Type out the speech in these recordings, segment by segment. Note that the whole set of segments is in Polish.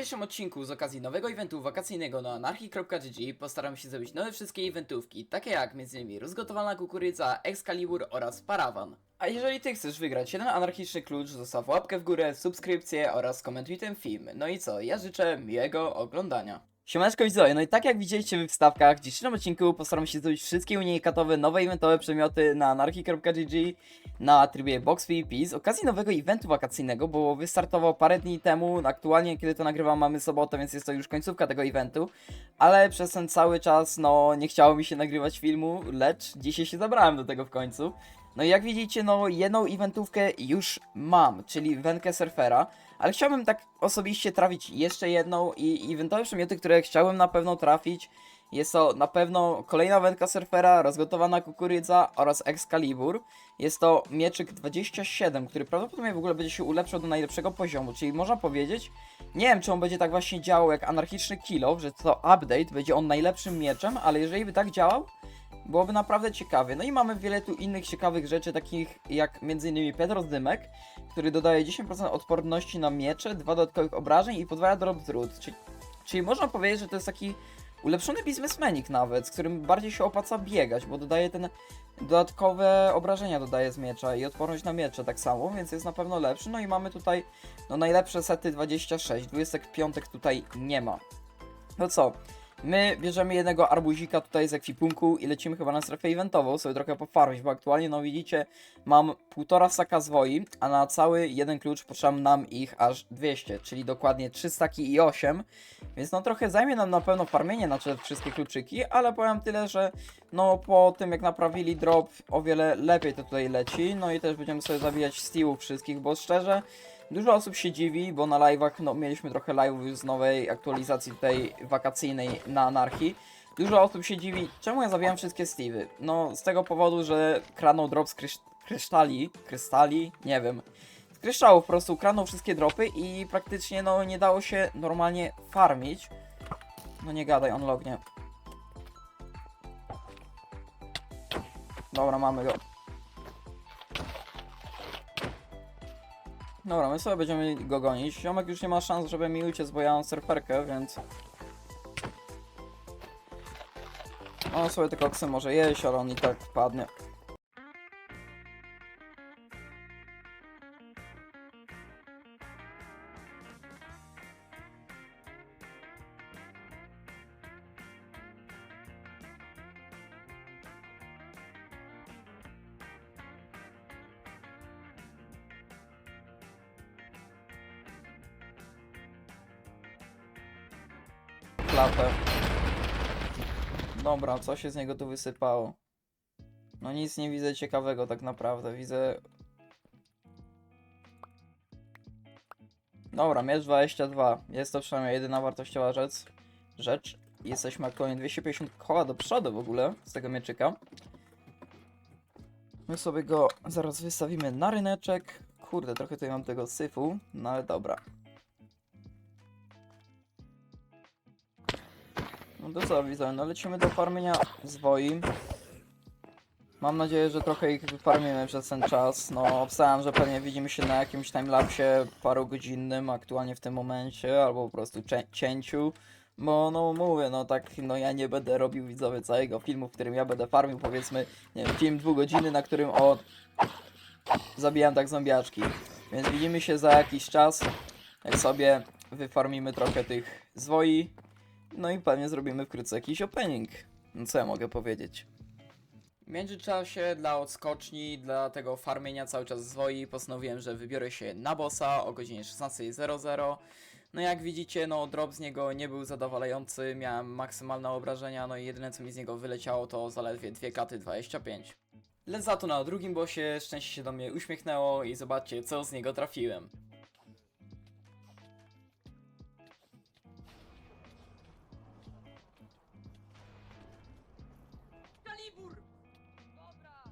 dzisiejszym odcinku z okazji nowego eventu wakacyjnego na anarchy.gg postaram się zrobić nowe wszystkie eventówki, takie jak m.in. rozgotowana kukurydza, Excalibur oraz Parawan. A jeżeli ty chcesz wygrać jeden anarchiczny klucz, zostaw łapkę w górę, subskrypcję oraz komentuj ten film. No i co, ja życzę miłego oglądania. Siemaneczko widzowie, no i tak jak widzieliście w wstawkach, w dzisiejszym odcinku postaram się zrobić wszystkie unikatowe, nowe eventowe przedmioty na anarchy.gg na trybie Box PvP z okazji nowego eventu wakacyjnego, bo wystartował parę dni temu, aktualnie kiedy to nagrywam mamy sobotę, więc jest to już końcówka tego eventu, ale przez ten cały czas, no nie chciało mi się nagrywać filmu, lecz dzisiaj się zabrałem do tego w końcu. No i jak widzicie, no jedną eventówkę już mam, czyli wędkę surfera, ale chciałbym tak osobiście trafić jeszcze jedną i eventowe przedmioty, które chciałbym na pewno trafić, jest to na pewno kolejna wędka surfera, rozgotowana kukurydza oraz Excalibur. Jest to mieczyk 27, który prawdopodobnie w ogóle będzie się ulepszał do najlepszego poziomu, czyli można powiedzieć, nie wiem czy on będzie tak właśnie działał jak anarchiczny kill że to update, będzie on najlepszym mieczem, ale jeżeli by tak działał, byłoby naprawdę ciekawie. No i mamy wiele tu innych ciekawych rzeczy, takich jak m.in. Pedro Dymek, który dodaje 10% odporności na miecze, dwa dodatkowych obrażeń i podwaja drop zrób. Czyli, czyli można powiedzieć, że to jest taki ulepszony biznesmenik nawet, z którym bardziej się opłaca biegać, bo dodaje ten dodatkowe obrażenia dodaje z miecza i odporność na miecze tak samo, więc jest na pewno lepszy. No i mamy tutaj no najlepsze sety 26, 25 tutaj nie ma. No co? My bierzemy jednego arbuzika tutaj z ekwipunku i lecimy chyba na strefę eventową, sobie trochę pofarmić, bo aktualnie, no widzicie, mam półtora saka zwoi, a na cały jeden klucz potrzebam nam ich aż 200, czyli dokładnie 3 staki i 8, więc no trochę zajmie nam na pewno farmienie na te wszystkie kluczyki, ale powiem tyle, że no po tym jak naprawili drop o wiele lepiej to tutaj leci, no i też będziemy sobie zabijać stealów wszystkich, bo szczerze, Dużo osób się dziwi, bo na live'ach, no mieliśmy trochę live'ów z nowej aktualizacji tej wakacyjnej na Anarchii. Dużo osób się dziwi, czemu ja zabijam wszystkie Steve'y. No z tego powodu, że kradną drop z krysz krysztali, krystali, nie wiem. Z kryształów po prostu kradną wszystkie dropy i praktycznie no nie dało się normalnie farmić. No nie gadaj, on lognie. Dobra, mamy go. Dobra, my sobie będziemy go gonić. Ziomek już nie ma szans, żeby mi uciec, bo ja mam surferkę, więc... On sobie te koksy może jeść, ale on i tak padnie. Klapę. Dobra, co się z niego tu wysypało? No nic nie widzę ciekawego tak naprawdę, widzę... Dobra, miecz 22. Jest to przynajmniej jedyna wartościowa rzecz. Rzecz. Jesteśmy aktualnie 250 koła do przodu w ogóle z tego mieczyka. My sobie go zaraz wystawimy na ryneczek. Kurde, trochę tutaj mam tego syfu, no ale dobra. No to co widzę, no lecimy do farmienia zwoi. Mam nadzieję, że trochę ich wyfarmimy przez ten czas. No, obstałem, że pewnie widzimy się na jakimś timelapsie parugodzinnym aktualnie w tym momencie, albo po prostu cięciu. Bo no mówię, no tak, no ja nie będę robił widzowie całego filmu, w którym ja będę farmił, powiedzmy, nie wiem, film dwugodzinny, na którym o zabijam tak zombiaczki. Więc widzimy się za jakiś czas, jak sobie wyfarmimy trochę tych zwoi. No i pewnie zrobimy wkrótce jakiś opening. No co ja mogę powiedzieć? W międzyczasie dla odskoczni, dla tego farmienia cały czas zwoi, postanowiłem, że wybiorę się na bossa o godzinie 16.00. No jak widzicie, no drop z niego nie był zadowalający, miałem maksymalne obrażenia, no i jedyne co mi z niego wyleciało to zaledwie 2 katy 25. Lecz za to na drugim bossie szczęście się do mnie uśmiechnęło i zobaczcie co z niego trafiłem. Kalibur! Dobra!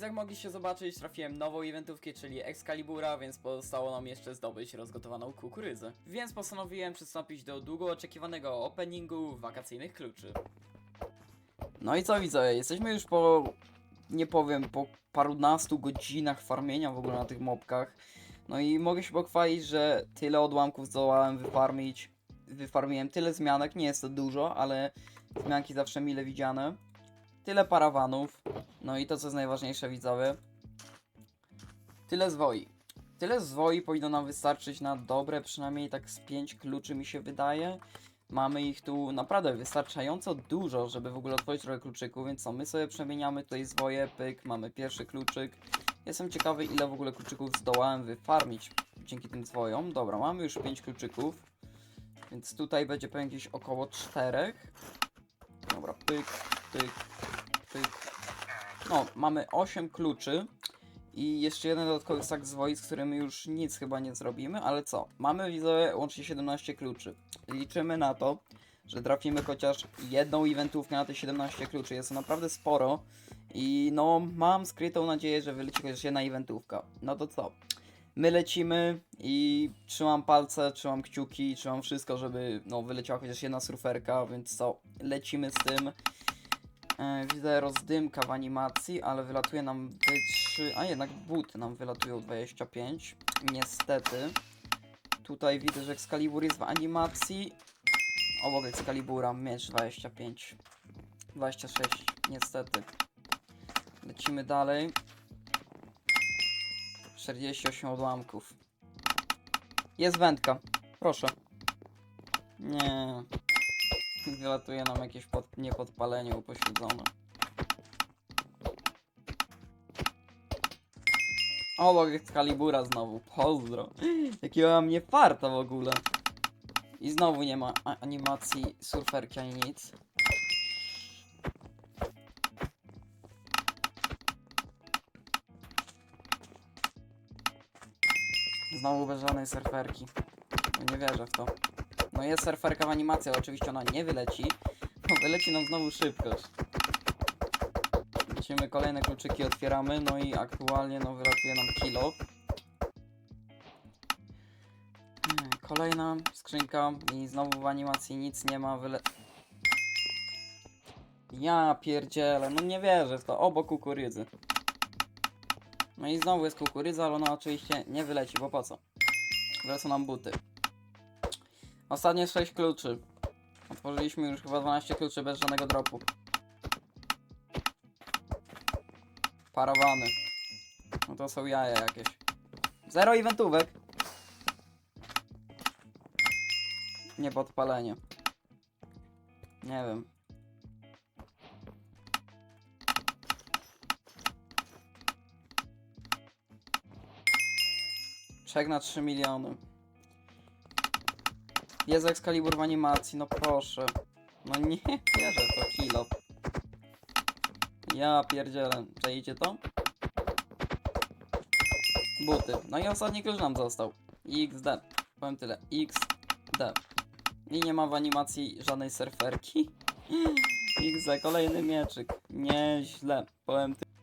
Jak mogliście zobaczyć, trafiłem nową eventówkę, czyli Excalibura, więc pozostało nam jeszcze zdobyć rozgotowaną kukurydzę. Więc postanowiłem przystąpić do długo oczekiwanego openingu wakacyjnych kluczy. No i co widzę, jesteśmy już po, nie powiem, po parunastu godzinach farmienia w ogóle na tych mobkach. No i mogę się pochwalić, że tyle odłamków zdołałem wyfarmić. Wyfarmiłem tyle zmianek, nie jest to dużo, ale zmianki zawsze mile widziane. Tyle parawanów. No i to co jest najważniejsze widzowie. Tyle zwoi. Tyle zwoi powinno nam wystarczyć na dobre, przynajmniej tak z 5 kluczy mi się wydaje. Mamy ich tu naprawdę wystarczająco dużo, żeby w ogóle otworzyć trochę kluczyków, więc co, my sobie przemieniamy tutaj zwoje, pyk, mamy pierwszy kluczyk. Jestem ciekawy ile w ogóle kluczyków zdołałem wyfarmić dzięki tym zwojom. Dobra, mamy już 5 kluczyków, więc tutaj będzie pewnie gdzieś około 4. Dobra, pyk, pyk, pyk. No, mamy 8 kluczy. I jeszcze jeden dodatkowy sak zwoi, z którym już nic chyba nie zrobimy, ale co? Mamy widzę łącznie 17 kluczy. Liczymy na to, że trafimy chociaż jedną eventówkę na te 17 kluczy. Jest to naprawdę sporo. I no, mam skrytą nadzieję, że wyleci chociaż jedna eventówka. No to co? My lecimy i trzymam palce, trzymam kciuki, trzymam wszystko, żeby no, wyleciała chociaż jedna surferka, więc co? Lecimy z tym. E, widzę rozdymka w animacji, ale wylatuje nam D3, a jednak buty nam wylatują 25. Niestety. Tutaj widzę, że Excalibur jest w animacji. Obok Excalibura miecz 25. 26, niestety. Lecimy dalej. 48 odłamków. Jest wędka. Proszę. Nie. Wylatuje nam jakieś pod, niepodpalenie upośledzone. Obok Excalibura znowu. Pozdro. Jakiego mam nie farta w ogóle. I znowu nie ma animacji surferki ani nic. Znowu bez żadnej surferki. No nie wierzę w to. No jest surferka w animacji, ale oczywiście ona nie wyleci. No wyleci nam znowu szybkość. Lecimy kolejne kluczyki, otwieramy, no i aktualnie no wylatuje nam kilo. Hmm, Kolejna skrzynka i znowu w animacji nic nie ma, wyle... Ja pierdzielę, no nie wierzę w to, obok kukurydzy. No i znowu jest kukurydza, ale ona oczywiście nie wyleci, bo po co? Wlecą nam buty. Ostatnie 6 kluczy. Otworzyliśmy już chyba 12 kluczy bez żadnego dropu. Parawany. No to są jaja jakieś. Zero eventówek. Nie podpalenie. Nie wiem. Czek na 3 miliony. Jest Excalibur w animacji, no proszę. No nie wierzę to kilo. Ja pierdzielę. Przejdzie to? Buty. No i ostatni klucz nam został. XD. Powiem tyle. XD. I nie ma w animacji żadnej surferki. XD. Kolejny mieczyk. Nieźle. Powiem tyle.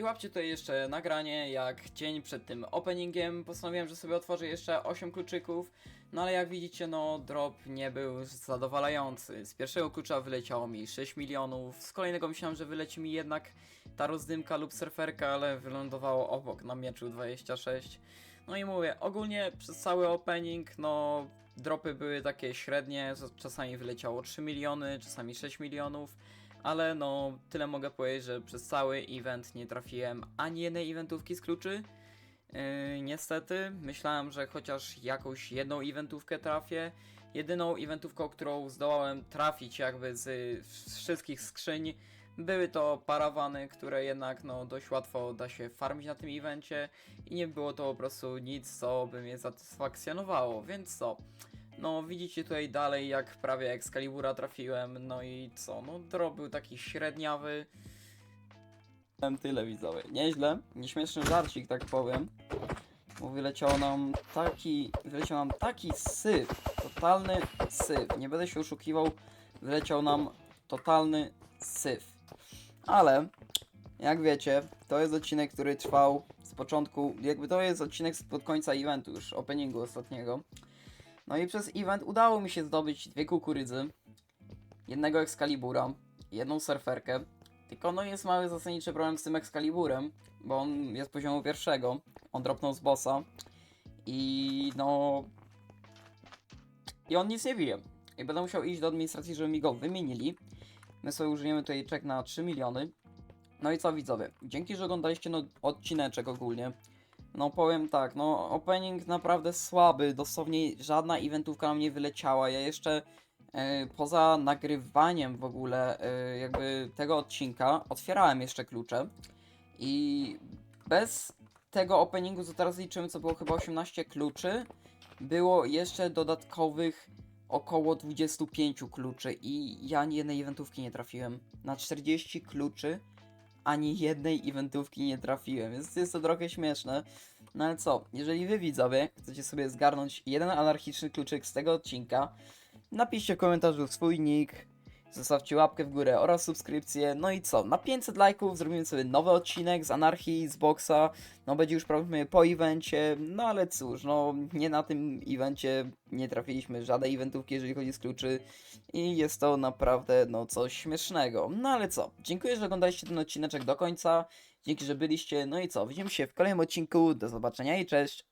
I łapcie tutaj jeszcze nagranie, jak dzień przed tym openingiem postanowiłem, że sobie otworzę jeszcze 8 kluczyków, no ale jak widzicie, no drop nie był zadowalający. Z pierwszego klucza wyleciało mi 6 milionów, z kolejnego myślałem, że wyleci mi jednak ta rozdymka lub surferka, ale wylądowało obok na mieczu 26. No i mówię, ogólnie przez cały opening, no dropy były takie średnie, czasami wyleciało 3 miliony, czasami 6 milionów. Ale no, tyle mogę powiedzieć, że przez cały event nie trafiłem ani jednej eventówki z kluczy. Yy, niestety, myślałem, że chociaż jakąś jedną eventówkę trafię. Jedyną eventówką, którą zdołałem trafić jakby z, z wszystkich skrzyń, były to parawany, które jednak no, dość łatwo da się farmić na tym evencie i nie było to po prostu nic, co by mnie satysfakcjonowało, więc co? No, widzicie tutaj dalej, jak prawie Excalibura trafiłem, no i co, no drop był taki średniawy. Tyle widzowie, nieźle, nieśmieszny żarcik, tak powiem. Bo wyleciał nam taki, wyleciał nam taki syf, totalny syf, nie będę się oszukiwał, wyleciał nam totalny syf. Ale, jak wiecie, to jest odcinek, który trwał z początku, jakby to jest odcinek spod końca eventu już, openingu ostatniego. No i przez event udało mi się zdobyć dwie kukurydzy, jednego Excalibura, jedną surferkę. Tylko no jest mały zasadniczy problem z tym Excaliburem, bo on jest poziomu pierwszego, on dropnął z bossa I no... I on nic nie bije. I będę musiał iść do administracji, żeby mi go wymienili. My sobie użyjemy tutaj czek na 3 miliony. No i co widzowie, dzięki, że oglądaliście no, odcineczek ogólnie. No powiem tak, no opening naprawdę słaby, dosłownie żadna eventówka nam nie wyleciała. Ja jeszcze e, poza nagrywaniem w ogóle e, jakby tego odcinka otwierałem jeszcze klucze i bez tego openingu, co teraz liczymy, co było chyba 18 kluczy, było jeszcze dodatkowych około 25 kluczy i ja jednej eventówki nie trafiłem. Na 40 kluczy ani jednej eventówki nie trafiłem, więc jest to trochę śmieszne. No ale co, jeżeli wy widzowie chcecie sobie zgarnąć jeden anarchiczny kluczyk z tego odcinka, napiszcie w komentarzu swój nick, zostawcie łapkę w górę oraz subskrypcję. No i co, na 500 lajków zrobimy sobie nowy odcinek z Anarchii, z Boxa. No będzie już prawdopodobnie po evencie, no ale cóż, no nie na tym evencie nie trafiliśmy żadnej eventówki, jeżeli chodzi o kluczy i jest to naprawdę no coś śmiesznego. No ale co, dziękuję, że oglądaliście ten odcineczek do końca. Dzięki, że byliście. No i co, widzimy się w kolejnym odcinku. Do zobaczenia i cześć.